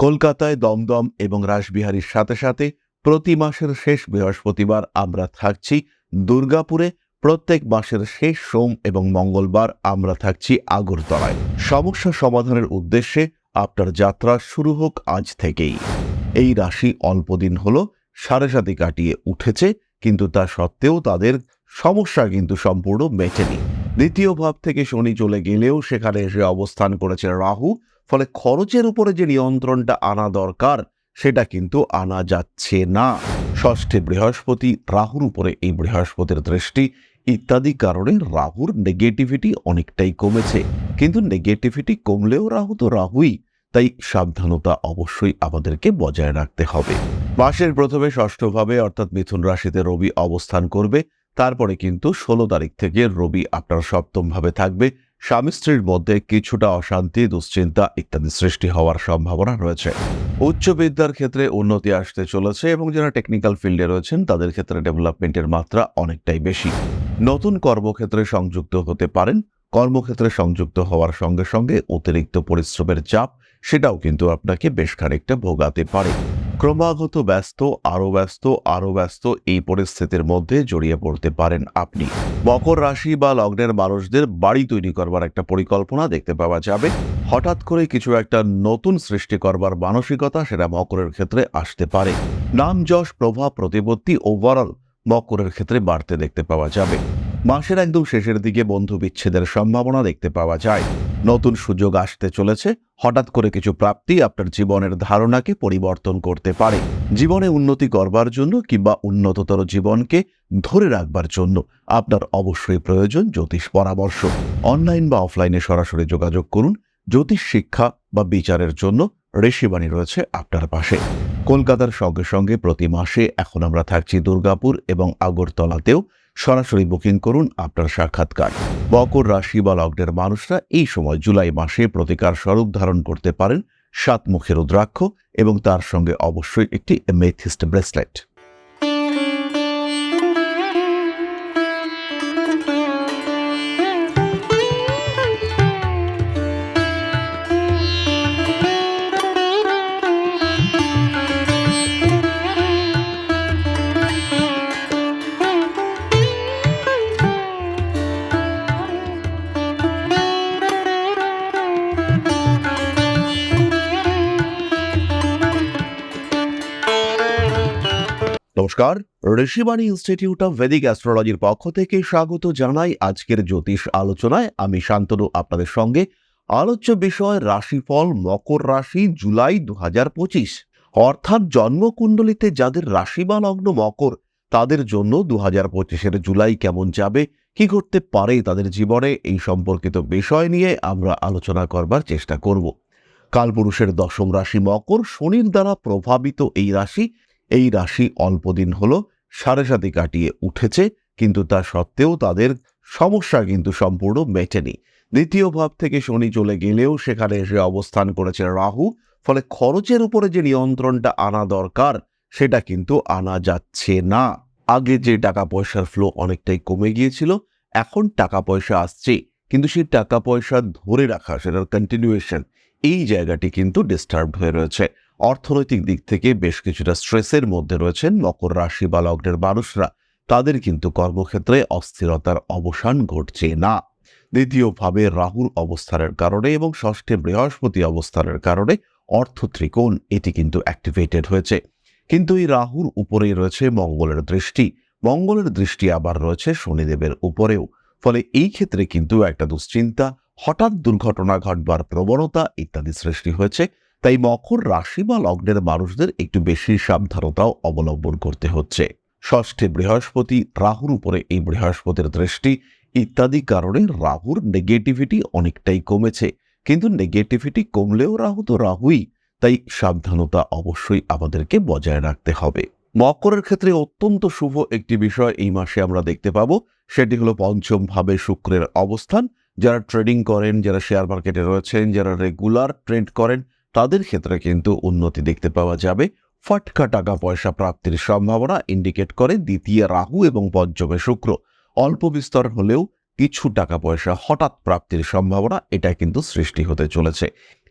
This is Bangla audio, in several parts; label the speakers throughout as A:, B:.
A: কলকাতায় দমদম এবং রাসবিহারীর সাথে সাথে প্রতি মাসের শেষ বৃহস্পতিবার আমরা থাকছি দুর্গাপুরে। প্রত্যেক মাসের শেষ সোম এবং মঙ্গলবার আমরা থাকছি আগরতলায়। সমস্যা সমাধানের উদ্দেশ্যে আপনার যাত্রা শুরু হোক আজ থেকেই। এই রাশি অল্পদিন হল, সাড়ে সাথে কাটিয়ে উঠেছে, কিন্তু তা সত্ত্বেও তাদের সমস্যা কিন্তু সম্পূর্ণ মেটেনি। দ্বিতীয় ভাব থেকে শনি চলে গেলেও সেখানে এসে অবস্থান করেছে রাহু। ফলে খরচের উপরে যে নিয়ন্ত্রণটা আনা দরকার, সেটা কিন্তু আনা যাচ্ছে না। ষষ্ঠে বৃহস্পতি, রাহুর উপরে এই বৃহস্পতির দৃষ্টি। ইত্যাদি কারণে রাহুর নেগেটিভিটি অনেকটাই কমেছে। কিন্তু নেগেটিভিটি কমলেও রাহু তো রাহুই, তাই সাবধানতা অবশ্যই আমাদেরকে বজায় রাখতে হবে। মাসের প্রথমে ষষ্ঠভাবে অর্থাৎ মিথুন রাশিতে রবি অবস্থান করবে। তারপরে কিন্তু ষোলো তারিখ থেকে রবি আপনার সপ্তম ভাবে থাকবে। স্বামী স্ত্রীর মধ্যে কিছুটা অশান্তি, দুশ্চিন্তা ইত্যাদি সৃষ্টি হওয়ার সম্ভাবনা রয়েছে। উচ্চ বিদ্যার ক্ষেত্রে উন্নতি আসতে চলেছে এবং যারা টেকনিক্যাল ফিল্ডে রয়েছেন, তাদের ক্ষেত্রে ডেভেলপমেন্টের মাত্রা অনেকটাই বেশি। নতুন কর্মক্ষেত্রে সংযুক্ত হতে পারেন, কর্মক্ষেত্রে সংযুক্ত হওয়ার সঙ্গে সঙ্গে অতিরিক্ত পরিশ্রমের চাপ, সেটাও কিন্তু আপনাকে বেশ খানিকটা ভোগাতে পারে। ক্রমাগত ব্যস্ত আরও ব্যস্ত আরও ব্যস্ত এই পরিস্থিতির মধ্যে জড়িয়ে পড়তে পারেন আপনি। মকর রাশি বা লগ্নের মানুষদের বাড়ি তৈরি করবার একটা পরিকল্পনা দেখতে পাওয়া যাবে। হঠাৎ করে কিছু একটা নতুন সৃষ্টি করবার মানসিকতা সেটা মকরের ক্ষেত্রে আসতে পারে। নাম, যশ, প্রভাব, প্রতিপত্তি ওভারঅল মকরের ক্ষেত্রে বাড়তে দেখতে পাওয়া যাবে। মাসের একদম শেষের দিকে বন্ধু বিচ্ছেদের সম্ভাবনা দেখতে পাওয়া যায়। নতুন সুযোগ আসতে চলেছে। হঠাৎ করে কিছু প্রাপ্তি আপনার জীবনের ধারণাকে পরিবর্তন করতে পারে। জীবনে উন্নতি করবার জন্য কিংবা উন্নততর জীবনকে ধরে রাখবার জন্য আপনার অবশ্যই প্রয়োজন জ্যোতিষ পরামর্শ। অনলাইন বা অফলাইনে সরাসরি যোগাযোগ করুন। জ্যোতিষ শিক্ষা বা বিচারের জন্য ঋষিবাণী রয়েছে আপনার পাশে। কলকাতার সঙ্গে সঙ্গে প্রতি মাসে এখন আমরা থাকছি দুর্গাপুর এবং আগরতলাতেও। সরাসরি বুকিং করুন আপনার সাক্ষাৎকার। মকর রাশি বা লগ্নের মানুষরা এই সময় জুলাই মাসে প্রতিকার স্বরূপ ধারণ করতে পারেন সাত মুখের রুদ্রাক্ষ এবং তার সঙ্গে অবশ্যই একটি মেথিস্ট ব্রেসলেট। নমস্কার, ঋষিবাণী ইনস্টিটিউট অফ ভেদিক অ্যাস্ট্রোলজির পক্ষ থেকে স্বাগত জানাই আজকের জ্যোতিষ আলোচনায়। আমি শান্তনু, আপনাদের সঙ্গে। আলোচ্য বিষয়, রাশিফল, মকর রাশি, জুলাই দু অর্থাৎ জন্মকুণ্ডলিতে যাদের রাশি বা লগ্ন মকর, তাদের জন্য দু হাজার পঁচিশের জুলাই কেমন যাবে, কি ঘটতে পারে তাদের জীবনে, এই সম্পর্কিত বিষয় নিয়ে আমরা আলোচনা করবার চেষ্টা করব। কালপুরুষের দশম রাশি মকর, শনির দ্বারা প্রভাবিত এই রাশি এই রাশি অল্পদিন হল সাড়ে সাথে কাটিয়ে উঠেছে, কিন্তু তা সত্ত্বেও তাদের সমস্যা কিন্তু সম্পূর্ণ মেটেনি। দ্বিতীয় ভাব থেকে শনি চলে গেলেও সেখানে এসে অবস্থান করেছে রাহু, ফলে খরচের উপরে যে নিয়ন্ত্রণটা আনা দরকার, সেটা কিন্তু আনা যাচ্ছে না। আগে যে টাকা পয়সার ফ্লো অনেকটাই কমে গিয়েছিল, এখন টাকা পয়সা আসছে, কিন্তু সেই টাকা পয়সা ধরে রাখা, সেটার কন্টিনিউয়েশন এই জায়গাটি কিন্তু ডিস্টার্ব হয়ে রয়েছে। অর্থনৈতিক দিক থেকে বেশ কিছুটা স্ট্রেসের মধ্যে রয়েছেন মকর রাশি বা লগ্নের মানুষরা। তাদের কিন্তু কর্মক্ষেত্রে অস্থিরতার অবসান ঘটছে না। দ্বিতীয়ভাবে রাহুর অবস্থানের কারণে এবং ষষ্ঠে বৃহস্পতি অবস্থানের কারণে অর্থ ত্রিকোণ এটি কিন্তু অ্যাক্টিভেটেড হয়েছে। কিন্তু এই রাহুর উপরেই রয়েছে মঙ্গলের দৃষ্টি। মঙ্গলের দৃষ্টি আবার রয়েছে শনিদেবের উপরেও। ফলে এই ক্ষেত্রে কিন্তু একটা দুশ্চিন্তা, হঠাৎ দুর্ঘটনা ঘটবার প্রবণতা ইত্যাদি সৃষ্টি হয়েছে। তাই মকর রাশি বা লগ্নের মানুষদের একটু বেশি সাবধানতাও অবলম্বন করতে হচ্ছে। ষষ্ঠে বৃহস্পতি, রাহুর উপরে এই বৃহস্পতির দৃষ্টি, ইত্যাদি কারণে রাহুর নেগেটিভিটি অনেকটাই কমেছে। কিন্তু নেগেটিভিটি কমলেও রাহু তো রাহুই, তাই সাবধানতা অবশ্যই আমাদেরকে বজায় রাখতে হবে। মকরের ক্ষেত্রে অত্যন্ত শুভ একটি বিষয় এই মাসে আমরা দেখতে পাবো, সেটি হলো পঞ্চম ভাবে শুক্রের অবস্থান। যারা ট্রেডিং করেন, যারা শেয়ার মার্কেটে রয়েছেন, যারা রেগুলার ট্রেড করেন তাদের ক্ষেত্রে কিন্তু উন্নতি দেখতে পাওয়া যাবে। ফটকা টাকা পয়সা প্রাপ্তির সম্ভাবনা ইন্ডিকেট করে দ্বিতীয় রাহু এবং পঞ্চমে শুক্র। অল্প বিস্তর হলেও কিছু টাকা পয়সা হঠাৎ প্রাপ্তির সম্ভাবনা এটা কিন্তু সৃষ্টি হতে চলেছে।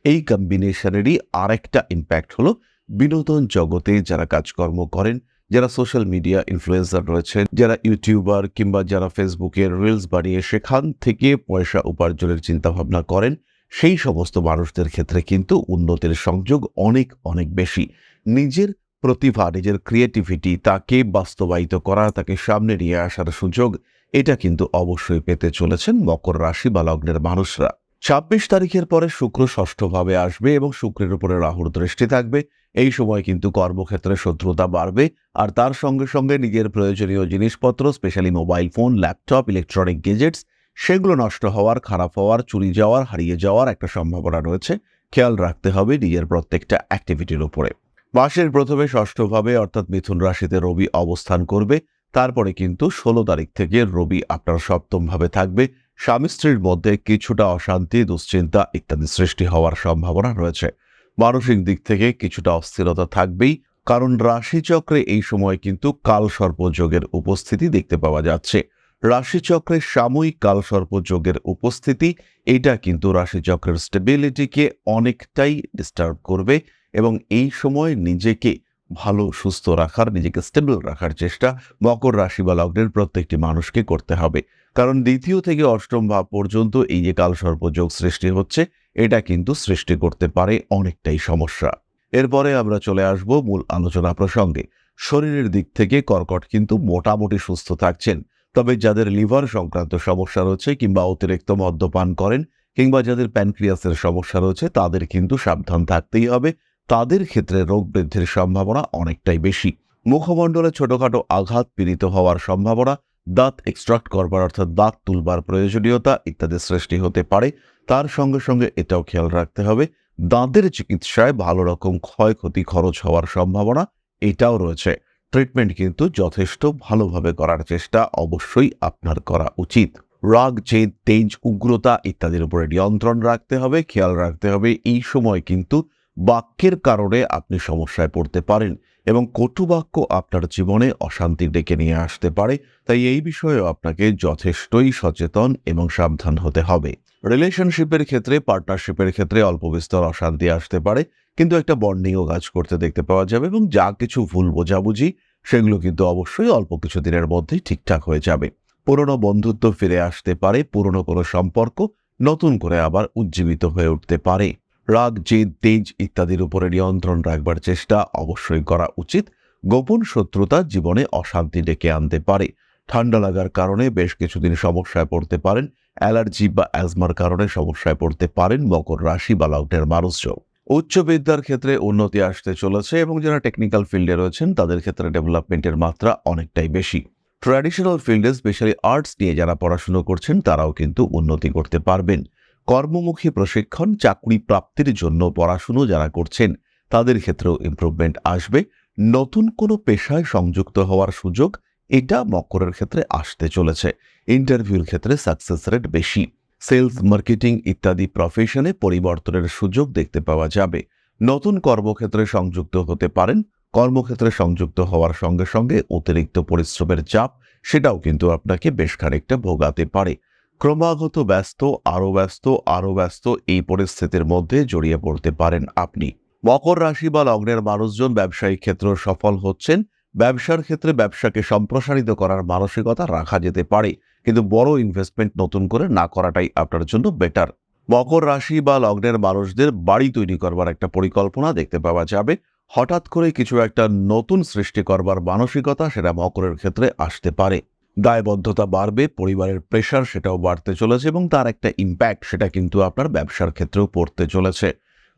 A: এই কম্বিনেশনেরই আরেকটা ইম্প্যাক্ট হলো বিনোদন জগতে যারা কাজকর্ম করেন, যারা সোশ্যাল মিডিয়া ইনফ্লুয়েন্সার রয়েছেন, যারা ইউটিউবার কিংবা যারা ফেসবুকে রিলস বানিয়ে সেখান থেকে পয়সা উপার্জনের চিন্তাভাবনা করেন সেই সমস্ত মানুষদের ক্ষেত্রে কিন্তু উন্নতির সংযোগ অনেক অনেক বেশি। নিজের প্রতিভা, নিজের ক্রিয়েটিভিটি তাকে বাস্তবায়িত করা, তাকে সামনে নিয়ে আসার সুযোগ, এটা কিন্তু অবশ্যই পেতে চলেছেন মকর রাশি বা লগ্নের মানুষরা। ছাব্বিশ তারিখের পরে শুক্র ষষ্ঠভাবে আসবে এবং শুক্রের উপরে রাহুর দৃষ্টি থাকবে। এই সময় কিন্তু কর্মক্ষেত্রে শত্রুতা বাড়বে আর তার সঙ্গে সঙ্গে নিজের প্রয়োজনীয় জিনিসপত্র specially mobile phone laptop electronic gadgets সেগুলো নষ্ট হওয়ার, খারাপ হওয়ার, চুরি যাওয়ার, হারিয়ে যাওয়ার একটা সম্ভাবনা রয়েছে। খেয়াল রাখতে হবে নিজের প্রত্যেকটা অ্যাক্টিভিটির উপরে। মাসের প্রথমে ষষ্ঠভাবে অর্থাৎ মিথুন রাশিতে রবি অবস্থান করবে। তারপরে কিন্তু ষোলো তারিখ থেকে রবি আপনার সপ্তমভাবে থাকবে। স্বামী স্ত্রীর মধ্যে কিছুটা অশান্তি, দুশ্চিন্তা ইত্যাদি সৃষ্টি হওয়ার সম্ভাবনা রয়েছে। মানসিক দিক থেকে কিছুটা অস্থিরতা থাকবেই। কারণ রাশিচক্রে এই সময় কিন্তু কাল সর্পযোগের উপস্থিতি দেখতে পাওয়া যাচ্ছে। রাশিচক্রে সাময়িক কালসর্প যোগের উপস্থিতি, এটা কিন্তু রাশিচক্রের স্টেবিলিটিকে অনেকটাই ডিস্টার্ব করবে এবং এই সময় নিজেকে ভালো, সুস্থ রাখার, নিজেকে স্টেবল রাখার চেষ্টা মকর রাশি বা লগ্নের প্রত্যেকটি মানুষকে করতে হবে। কারণ দ্বিতীয় থেকে অষ্টম ভাব পর্যন্ত এই যে কালসর্প যোগ সৃষ্টি হচ্ছে, এটা কিন্তু সৃষ্টি করতে পারে অনেকটাই সমস্যা। এরপরে আমরা চলে আসব মূল আলোচনা প্রসঙ্গে। শরীরের দিক থেকে কর্কট কিন্তু মোটামুটি সুস্থ থাকছেন। তবে যাদের লিভার সংক্রান্ত সমস্যা রয়েছে কিংবা অতিরিক্ত মদ্যপান করেন কিংবা যাদের প্যানক্রিয়াসের সমস্যা রয়েছে, তাদের কিন্তু সাবধান থাকতেই হবে। তাদের ক্ষেত্রে রোগ বৃদ্ধির সম্ভাবনা অনেকটাই বেশি। মুখমণ্ডলে ছোটখাটো আঘাত পীড়িত হওয়ার সম্ভাবনা, দাঁত এক্সট্রাক্ট করবার অর্থাৎ দাঁত তুলবার প্রয়োজনীয়তা ইত্যাদি সৃষ্টি হতে পারে। তার সঙ্গে সঙ্গে এটাও খেয়াল রাখতে হবে। দাঁতের চিকিৎসায় ভালো রকম ক্ষয়ক্ষতি খরচ হওয়ার সম্ভাবনা, এটাও রয়েছে। ট্রিটমেন্ট কিন্তু যথেষ্ট ভালোভাবে করার চেষ্টা অবশ্যই আপনার করা উচিত। রাগ, জেদ, তেজ, উগ্রতা ইত্যাদির উপরে নিয়ন্ত্রণ রাখতে হবে, খেয়াল রাখতে হবে। এই সময় কিন্তু বাক্যের কারণে আপনি সমস্যায় পড়তে পারেন এবং কটু বাক্য আপনার জীবনে অশান্তি ডেকে নিয়ে আসতে পারে। তাই এই বিষয়েও আপনাকে যথেষ্টই সচেতন এবং সাবধান হতে হবে। রিলেশনশিপের ক্ষেত্রে পার্টনারশিপের ক্ষেত্রে অল্প বিস্তর অশান্তি আসতে পারে। কিন্তু একটা বন্ডিংও কাজ করতে দেখতে পাওয়া যাবে এবং যা কিছু ভুল বোঝাবুঝি, সেগুলো কিন্তু অবশ্যই অল্প কিছু দিনের মধ্যেই ঠিকঠাক হয়ে যাবে। পুরনো বন্ধুত্ব ফিরে আসতে পারে, পুরনো কোনো সম্পর্ক নতুন করে আবার উজ্জীবিত হয়ে উঠতে পারে। রাগ, জেদ, তেজ ইত্যাদির উপরে নিয়ন্ত্রণ রাখবার চেষ্টা অবশ্যই করা উচিত। গোপন শত্রুতা জীবনে অশান্তি ডেকে আনতে পারে। ঠান্ডা লাগার কারণে বেশ কিছুদিন সমস্যায় পড়তে পারেন। অ্যালার্জি বা অ্যাজমার কারণে সমস্যায় পড়তে পারেন। মকর রাশি বা লগ্নের মানুষজন। উচ্চ বিদ্যার ক্ষেত্রে উন্নতি আসতে চলেছে এবং যারা টেকনিক্যাল ফিল্ডে রয়েছেন, তাদের ক্ষেত্রে ডেভেলপমেন্টের মাত্রা অনেকটাই বেশি। ট্র্যাডিশনাল ফিল্ডে স্পেশালি আর্টস নিয়ে যারা পড়াশুনো করছেন, তারাও কিন্তু উন্নতি করতে পারবেন। কর্মমুখী প্রশিক্ষণ, চাকরি প্রাপ্তির জন্য পড়াশুনো যারা করছেন, তাদের ক্ষেত্রেও ইমপ্রুভমেন্ট আসবে। নতুন কোনো পেশায় সংযুক্ত হওয়ার সুযোগ, এটা মকরের ক্ষেত্রে আসতে চলেছে। ইন্টারভিউর ক্ষেত্রে সাকসেস রেট বেশি। সেলস, মার্কেটিং ইত্যাদি প্রফেশনে পরিবর্তনের সুযোগ দেখতে পাওয়া যাবে। নতুন কর্মক্ষেত্রে সংযুক্ত হতে পারেন, কর্মক্ষেত্রে সংযুক্ত হওয়ার সঙ্গে সঙ্গে অতিরিক্ত পরিশ্রমের চাপ, সেটাও কিন্তু আপনাকে বেশ খানিকটা ভোগাতে পারে। ক্রমাগত ব্যস্ত, আরও ব্যস্ত আরও ব্যস্ত এই পরিস্থিতির মধ্যে জড়িয়ে পড়তে পারেন আপনি। মকর রাশি বা লগ্নের মানুষজন ব্যবসায়িক ক্ষেত্র সফল হচ্ছেন, ব্যবসার ক্ষেত্রে ব্যবসাকে সম্প্রসারিত করার মানসিকতা রাখা যেতে পারে। কিন্তু বড় ইনভেস্টমেন্ট নতুন করে না করাটাই আপনার জন্য বেটার মকর রাশি বা লগ্নের মানুষদের বাড়ি তৈরি করবার একটা পরিকল্পনা দেখতে পাওয়া যাবে। হঠাৎ করে কিছু একটা নতুন সৃষ্টি করবার মানসিকতা সেটা মকরের ক্ষেত্রে আসতে পারে। দায়বদ্ধতা বাড়বে, পরিবারের প্রেশার সেটাও বাড়তে চলেছে এবং তার একটা ইম্প্যাক্ট সেটা কিন্তু আপনার ব্যবসার ক্ষেত্রেও পড়তে চলেছে।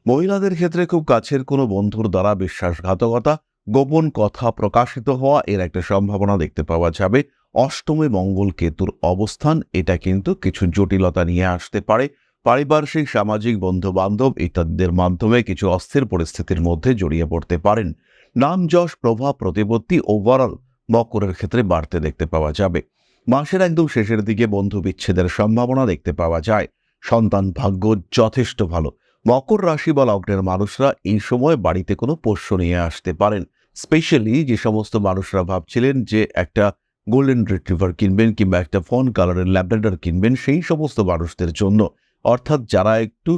A: মহিলাদের ক্ষেত্রে খুব কাছের কোনো বন্ধুর দ্বারা বিশ্বাসঘাতকতা, গোপন কথা প্রকাশিত হওয়া এর একটা সম্ভাবনা দেখতে পাওয়া যাবে। অষ্টমে মঙ্গল কেতুর অবস্থান, এটা কিন্তু কিছু জটিলতা নিয়ে আসতে পারে। পারিপার্শ্বিক সামাজিক বন্ধু বান্ধব ইত্যাদিদের মাধ্যমে কিছু অস্থির পরিস্থিতির মধ্যে জড়িয়ে পড়তে পারেন। নাম যশ, প্রভাব, প্রতিপত্তি ওভারঅল মকরের ক্ষেত্রে বাড়তে দেখতে পাওয়া যাবে। মাসের একদম শেষের দিকে বন্ধু বিচ্ছেদের সম্ভাবনা দেখতে পাওয়া যায়। সন্তান ভাগ্য যথেষ্ট ভালো। মকর রাশি বা লগ্নের মানুষরা এই সময় বাড়িতে কোনো পোষ্য নিয়ে আসতে পারেন। স্পেশালি যে সমস্ত মানুষরা ভাবছিলেন যে একটা গোল্ডেন রিট্রিভার কিনবেন কিংবা একটা ফোন কালারের ল্যাবরেটর কিনবেন, সেই সমস্ত মানুষদের জন্য, অর্থাৎ যারা একটু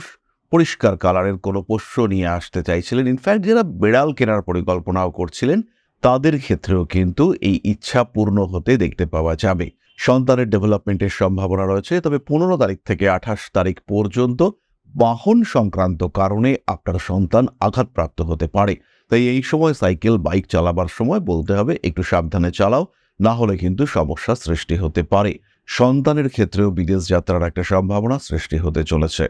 A: পরিষ্কার কালারের কোনো পোষ্য নিয়ে আসতে চাইছিলেন ইনফ্যাক্ট যারা বিড়াল কেনার পরিকল্পনাও করছিলেন, তাদের ক্ষেত্রেও কিন্তু এই ইচ্ছা পূর্ণ হতে দেখতে পাওয়া যাবে। সন্তানের ডেভেলপমেন্টের সম্ভাবনা রয়েছে, তবে পনেরো তারিখ থেকে আঠাশ তারিখ পর্যন্ত বাহন সংক্রান্ত কারণে আপনার সন্তান আঘাতপ্রাপ্ত হতে পারে। তাই এই সময় সাইকেল, বাইক চালাবার সময় বলতে হবে, একটু সাবধানে চালাও। না হলে কিন্তু সমস্যা সৃষ্টি হতে পারে। সন্তানের ক্ষেত্রেও বিদেশ যাত্রার একটা সম্ভাবনা সৃষ্টি হতে চলেছে।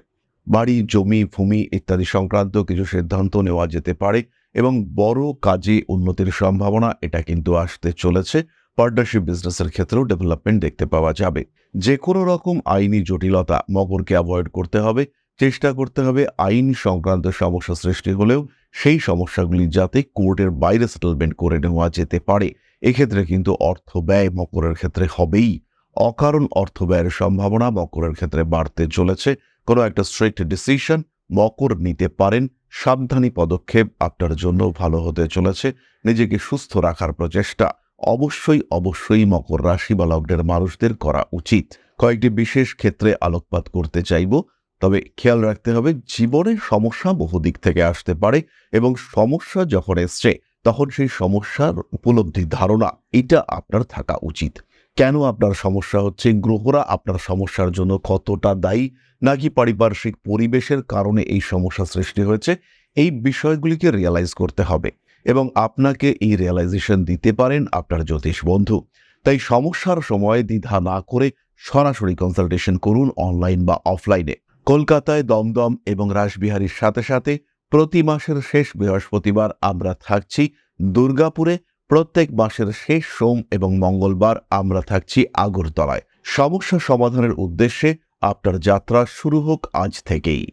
A: বাড়ি, জমি, ভূমি ইত্যাদি সংক্রান্ত কিছু সিদ্ধান্ত নেওয়া যেতে পারে এবং বড় কাজে উন্নতির সম্ভাবনা এটা কিন্তু আসতে চলেছে। পার্টনারশিপ বিজনেসের ক্ষেত্রেও ডেভেলপমেন্ট দেখতে পাওয়া যাবে। যে কোনো রকম আইনি জটিলতা মকরকে অ্যাভয়েড করতে হবে, চেষ্টা করতে হবে আইন সংক্রান্ত সমস্যা সৃষ্টি হলেও সেই সমস্যাগুলি যাতে কোর্টের বাইরে সেটেলমেন্ট করে নেওয়া যেতে পারে। এক্ষেত্রে কিন্তু অর্থ ব্যয় মকরের ক্ষেত্রে হবেই। অকারণ অর্থ ব্যয়ের সম্ভাবনা মকরের ক্ষেত্রে বাড়তে চলেছে। কোনো একটা স্ট্রিক্ট ডিসিশন মকর নিতে পারেন। সাবধানী পদক্ষেপ আপনার জন্য ভালো হতে চলেছে। নিজেকে সুস্থ রাখার প্রচেষ্টা অবশ্যই অবশ্যই মকর রাশি বা লগ্নের মানুষদের করা উচিত। কয়েকটি বিশেষ ক্ষেত্রে আলোকপাত করতে চাইব। তবে খেয়াল রাখতে হবে জীবনের সমস্যা বহু দিক থেকে আসতে পারে এবং সমস্যা যখন এসছে তখন সেই সমস্যার উপলব্ধি ধারণা এটা আপনার থাকা উচিত। কেন আপনার সমস্যা হচ্ছে? গ্রহরা আপনার সমস্যার জন্য কতটা দায়ী? নাকি পারিপার্শ্বিক পরিবেশের কারণে এই সমস্যা সৃষ্টি হয়েছে? এই বিষয়গুলিকে রিয়ালাইজ করতে হবে এবং আপনাকে এই রিয়ালাইজেশন দিতে পারেন আপনার জ্যোতিষ বন্ধু। তাই সমস্যার সময় দ্বিধা না করে সরাসরি কনসালটেশন করুন অনলাইন বা অফলাইনে কলকাতায় দমদম এবং রাসবিহারীর সাথে সাথে প্রতি মাসের শেষ বৃহস্পতিবার আমরা থাকছি দুর্গাপুরে, প্রত্যেক মাসের শেষ সোম এবং মঙ্গলবার আমরা থাকছি আগরতলায়। সমস্যা সমাধানের উদ্দেশ্যে আপনার যাত্রা শুরু হোক আজ থেকেই।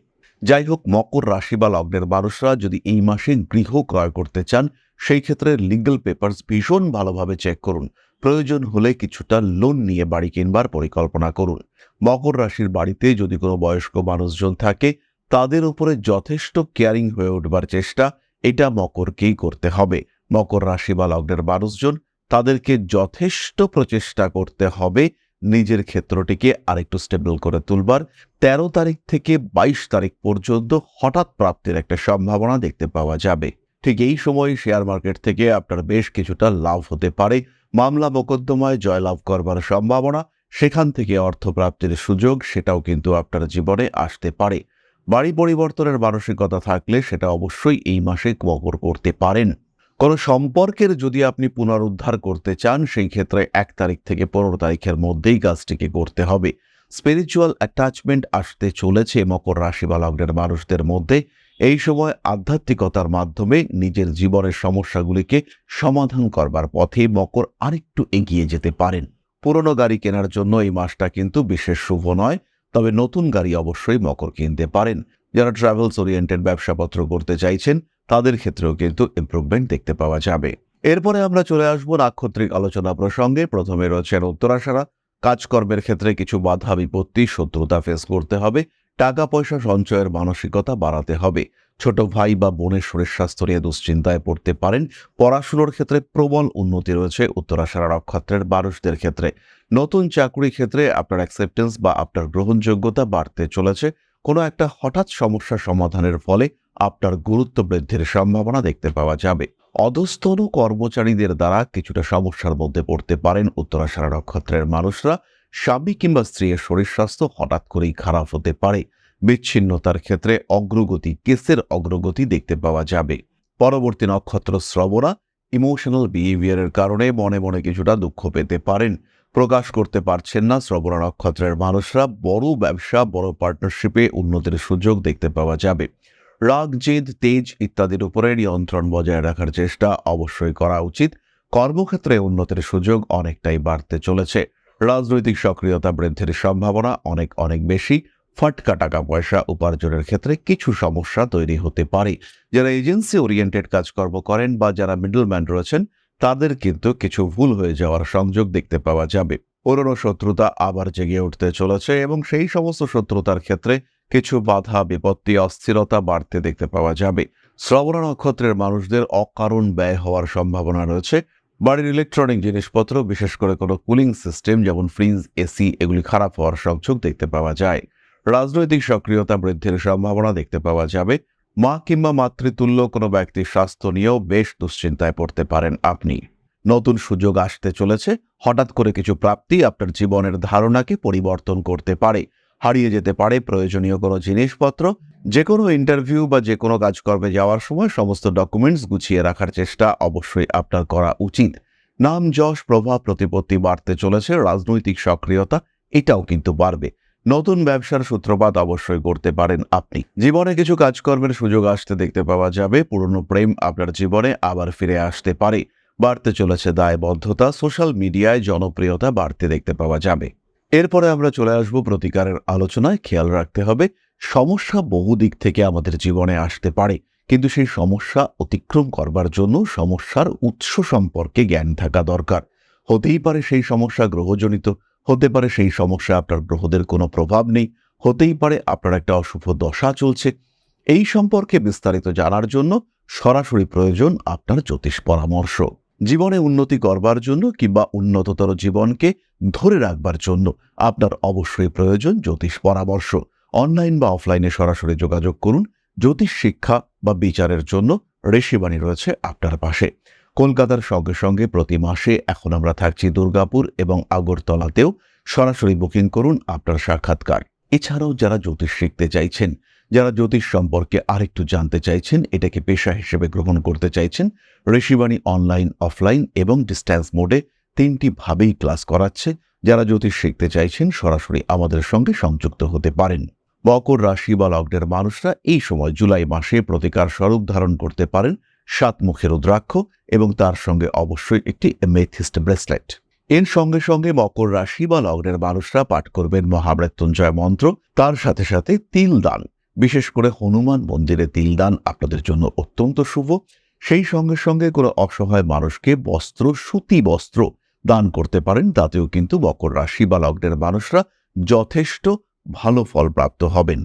A: যাই হোক, মকর রাশি বা লগ্নের মানুষরা যদি এই মাসে গৃহ ক্রয় করতে চান, সেই ক্ষেত্রে লিগ্যাল পেপারস ভীষণ ভালোভাবে চেক করুন। প্রয়োজন হলে কিছুটা লোন নিয়ে বাড়ি কিনবার পরিকল্পনা করুন। মকর রাশির বাড়িতে যদি কোনো বয়স্ক মানুষজন থাকে তাদের উপরে যথেষ্ট কেয়ারিং হয়ে উঠবার চেষ্টা এটা মকরকেই করতে হবে। মকর রাশি বা লগ্নের মানুষজন তাদেরকে যথেষ্ট প্রচেষ্টা করতে হবে নিজের ক্ষেত্রটিকে আরেকটু স্টেবল করে তুলবার। তেরো তারিখ থেকে বাইশ তারিখ পর্যন্ত হঠাৎ প্রাপ্তির একটা সম্ভাবনা দেখতে পাওয়া যাবে। ঠিক এই সময় শেয়ার মার্কেট থেকে আপনার বেশ কিছুটা লাভ হতে পারে। মামলা মোকদ্দমায় জয়লাভ করবার সম্ভাবনা, সেখান থেকে অর্থপ্রাপ্তির সুযোগ সেটাও কিন্তু আপনার জীবনে আসতে পারে। বাড়ি পরিবর্তনের মানসিকতা থাকলে সেটা অবশ্যই এই মাসে মকর করতে পারেন। কোনো সম্পর্কের যদি আপনি পুনরুদ্ধার করতে চান, সেই ক্ষেত্রে এক তারিখ থেকে পনেরো তারিখের মধ্যেই কাজটিকে করতে হবে। স্পিরিচুয়াল অ্যাটাচমেন্ট আসতে চলেছে মকর রাশি বা লগ্নের মানুষদের মধ্যে। এই সময় আধ্যাত্মিকতার মাধ্যমে নিজের জীবনের সমস্যাগুলিকে সমাধান করবার পথে মকর আরেকটু এগিয়ে যেতে পারেন। পুরনো গাড়ি কেনার জন্য এই মাসটা কিন্তু বিশেষ শুভ নয়। তবে নতুন গাড়ি অবশ্যই মকর কিনতে পারেন। যারা ট্রাভেলস ওরিয়েন্টেড ব্যবসাপত্র করতে চাইছেন, তাদের ক্ষেত্রেও কিন্তু ইম্প্রুভমেন্ট দেখতে পাওয়া যাবে। এরপরে আমরা চলে আসব নাক্ষত্রিক আলোচনা প্রসঙ্গে। প্রথমে রয়েছেন উত্তরাশারা। কাজকর্মের ক্ষেত্রে কিছু বাধা বিপত্তি শত্রুতা ফেস করতে হবে। টাকা পয়সা সঞ্চয়ের মানসিকতা বাড়াতে হবে। ছোট ভাই বা বোনের শরীর স্বাস্থ্য নিয়ে দুশ্চিন্তায় পড়তে পারেন। পড়াশুনোর ক্ষেত্রে প্রবল উন্নতি রয়েছে। উত্তরাশারা নক্ষত্রের মানুষদের ক্ষেত্রে নতুন চাকরি ক্ষেত্রে আপনার অ্যাকসেপ্টেন্স বা আপনার গ্রহণযোগ্যতা বাড়তে চলেছে। কোনো একটা হঠাৎ সমস্যা সমাধানের ফলে আপনার গুরুত্ব বৃদ্ধির সম্ভাবনা দেখতে পাওয়া যাবে। অধস্তন কর্মচারীদের দ্বারা কিছুটা সমস্যার মধ্যে পড়তে পারেন উত্তরাশারা নক্ষত্রের মানুষরা। স্বামী কিংবা স্ত্রীর শরীর স্বাস্থ্য হঠাৎ করেই খারাপ হতে পারে। বিচ্ছিন্নতার ক্ষেত্রে অগ্রগতি, কেসের অগ্রগতি দেখতে পাওয়া যাবে। পরবর্তী নক্ষত্র শ্রবণা ইমোশনাল বিহেভিয়ারের কারণে মনে মনে কিছুটা দুঃখ পেতে পারেন। প্রকাশ করতে পারছেন না শ্রবণা নক্ষত্রের মানুষরা। বড় ব্যবসা, বড় পার্টনারশিপে উন্নতির সুযোগ দেখতে পাওয়া যাবে। রাগ, জেদ, তেজ ইত্যাদির উপরে নিয়ন্ত্রণ বজায় রাখার চেষ্টা অবশ্যই করা উচিত। কর্মক্ষেত্রে উন্নতির সুযোগ অনেকটাই বাড়তে চলেছে। রাজনৈতিক সক্রিয়তা বৃদ্ধির সম্ভাবনা অনেক অনেক বেশি। ফাটকা টাকা পয়সা উপার্জনের ক্ষেত্রে কিছু সমস্যা তৈরি হতে পারে। যারা এজেন্সি ওরিয়েন্টেড কাজকর্ম করেন বা যারা মিডলম্যান রয়েছেন, তাদের কিন্তু কিছু ভুল হয়ে যাওয়ার সংযোগ দেখতে পাওয়া যাবে। পুরনো শত্রুতা আবার জেগে উঠতে চলেছে এবং সেই সমস্ত শত্রুতার ক্ষেত্রে কিছু বাধা, বিপত্তি, অস্থিরতা বাড়তে দেখতে পাওয়া যাবে। শ্রবণ নক্ষত্রের মানুষদের অকারণ ব্যয় হওয়ার সম্ভাবনা রয়েছে। বাড়ির ইলেকট্রনিক জিনিসপত্র, বিশেষ করে কোনো কুলিং সিস্টেম যেমন ফ্রিজ, এসি, এগুলি খারাপ হওয়ার সংযোগ দেখতে পাওয়া যায়। রাজনৈতিক সক্রিয়তা বৃদ্ধির সম্ভাবনা দেখতে পাওয়া যাবে। মা কিংবা মাতৃতুল্য কোনো ব্যক্তির স্বাস্থ্য নিয়েও বেশ দুশ্চিন্তায় পড়তে পারেন আপনি। নতুন সুযোগ আসতে চলেছে। হঠাৎ করে কিছু প্রাপ্তি আপনার জীবনের ধারণাকে পরিবর্তন করতে পারে। হারিয়ে যেতে পারে প্রয়োজনীয় কোনো জিনিসপত্র যে কোনো ইন্টারভিউ বা যে কোনো কাজকর্মে যাওয়ার সময় সমস্ত ডকুমেন্টস গুছিয়ে রাখার চেষ্টা অবশ্যই আপনার করা উচিত। নাম, যশ, প্রভাব, প্রতিপত্তি বাড়তে চলেছে। রাজনৈতিক সক্রিয়তা, এটাও কিন্তু বাড়বে। নতুন ব্যবসার সূত্রপাত অবশ্যই করতে পারেন আপনি। জীবনে কিছু কাজকর্মের সুযোগ আসতে দেখতে পাওয়া যাবে, পুরনো প্রেম আপনার জীবনে আবার ফিরে আসতে পারে। বাড়তে চলেছে দায়বদ্ধতা, সোশ্যাল মিডিয়ায় জনপ্রিয়তা বাড়তে দেখতে পাওয়া যাবে। এরপরে আমরা চলে আসব প্রতিকারের আলোচনায়। খেয়াল রাখতে হবে, সমস্যা বহু দিক থেকে আমাদের জীবনে আসতে পারে। কিন্তু সেই সমস্যা অতিক্রম করবার জন্য সমস্যার উৎস সম্পর্কে জ্ঞান থাকা দরকার। হতেই পারে সেই সমস্যা গ্রহজনিত হতে পারে সেই সমস্যা, আপনার গ্রহদের কোনো প্রভাব নেই। হতেই পারে আপনার একটা অশুভ দশা চলছে। এই সম্পর্কে বিস্তারিত জানার জন্য সরাসরি প্রয়োজন আপনার জ্যোতিষ পরামর্শ। জীবনে উন্নতি করবার জন্য কিংবা উন্নততর জীবনকে ধরে রাখবার জন্য আপনার অবশ্যই প্রয়োজন জ্যোতিষ পরামর্শ। অনলাইন বা অফলাইনে সরাসরি যোগাযোগ করুন। জ্যোতিষ শিক্ষা বা বিচারের জন্য ঋষিবাণী রয়েছে আপনার পাশে। কলকাতার সঙ্গে সঙ্গে প্রতি মাসে এখন আমরা থাকছি দুর্গাপুর এবং আগরতলাতেও। সরাসরি বুকিং করুন আপনার সাক্ষাৎকার। এছাড়াও যারা জ্যোতিষ শিখতে চাইছেন, যারা জ্যোতিষ সম্পর্কে আরেকটু জানতে চাইছেন, এটাকে পেশা হিসেবে গ্রহণ করতে চাইছেন, ঋষিবাণী অনলাইন অফলাইন এবং ডিস্ট্যান্স মোডে তিনটি ভাবেই ক্লাস করাচ্ছে। যারা জ্যোতিষ শিখতে চাইছেন, সরাসরি আমাদের সঙ্গে সংযুক্ত হতে পারেন। মকর রাশি বা লগ্নের মানুষরা এই সময় জুলাই মাসে প্রতিকার স্বরূপ ধারণ করতে পারেন। সাত মুখের রুদ্রাক্ষ এবং তার সঙ্গে অবশ্যই একটি মেথিস্ট ব্রেসলেট। এর সঙ্গে সঙ্গে মকর রাশি বা লগ্নের মানুষরা পাঠ করবেন মহামৃত্যুঞ্জয় মন্ত্র, তার সাথে সাথে তিল দান। বিশেষ করে হনুমান মন্দিরে তিল দান আপনাদের জন্য অত্যন্ত শুভ। সেই সঙ্গে সঙ্গে কোনো অসহায় মানুষকে বস্ত্র, সুতি বস্ত্র দান করতে পারেন, তাতেও কিন্তু মকর রাশি বা লগ্নের মানুষরা যথেষ্ট ভালো ফল প্রাপ্ত হবেন।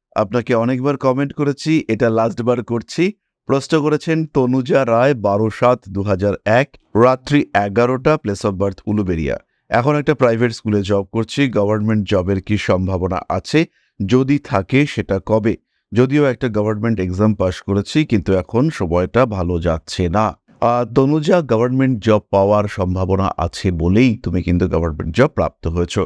A: আপনাকে অনেকবার কমেন্ট করেছি, এটা লাস্টবার করছি। প্রশ্ন করেছেন, তনুজা রায়, বারো সাত দু এক, রাত্রি এগারোটা প্লেস অফ বার্থ উলুবেরিয়া। এখন একটা প্রাইভেট স্কুলে জব করছি গভর্নমেন্ট জবের কি সম্ভাবনা আছে? যদি থাকে, সেটা কবে? যদিও একটা গভর্নমেন্ট এক্সাম পাশ করেছি, কিন্তু এখন সময়টা ভালো যাচ্ছে না। তনুজা গভর্নমেন্ট জব পাওয়ার সম্ভাবনা আছে বলেই তুমি কিন্তু গভর্নমেন্ট জব প্রাপ্ত হয়েছো।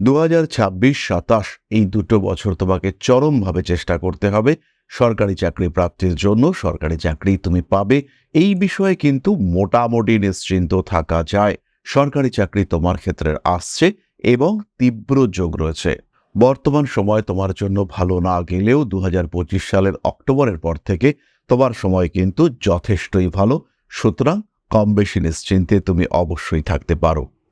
A: দু হাজার ছাব্বিশ সাতাশ এই দুটো বছর তোমাকে চরমভাবে চেষ্টা করতে হবে। সরকারি চাকরি প্রাপ্তির জন্য সরকারি চাকরি তুমি পাবে। এই বিষয়ে কিন্তু মোটামুটি নিশ্চিন্ত থাকা যায়। সরকারি চাকরি তোমার ক্ষেত্রে আসছে এবং তীব্র যোগ রয়েছে। বর্তমান সময় তোমার জন্য ভালো না গেলেও দু হাজার পঁচিশ সালের অক্টোবরের পর থেকে তোমার সময় কিন্তু যথেষ্টই ভালো। সুতরাং কম বেশি নিশ্চিন্তে তুমি অবশ্যই থাকতে পারো।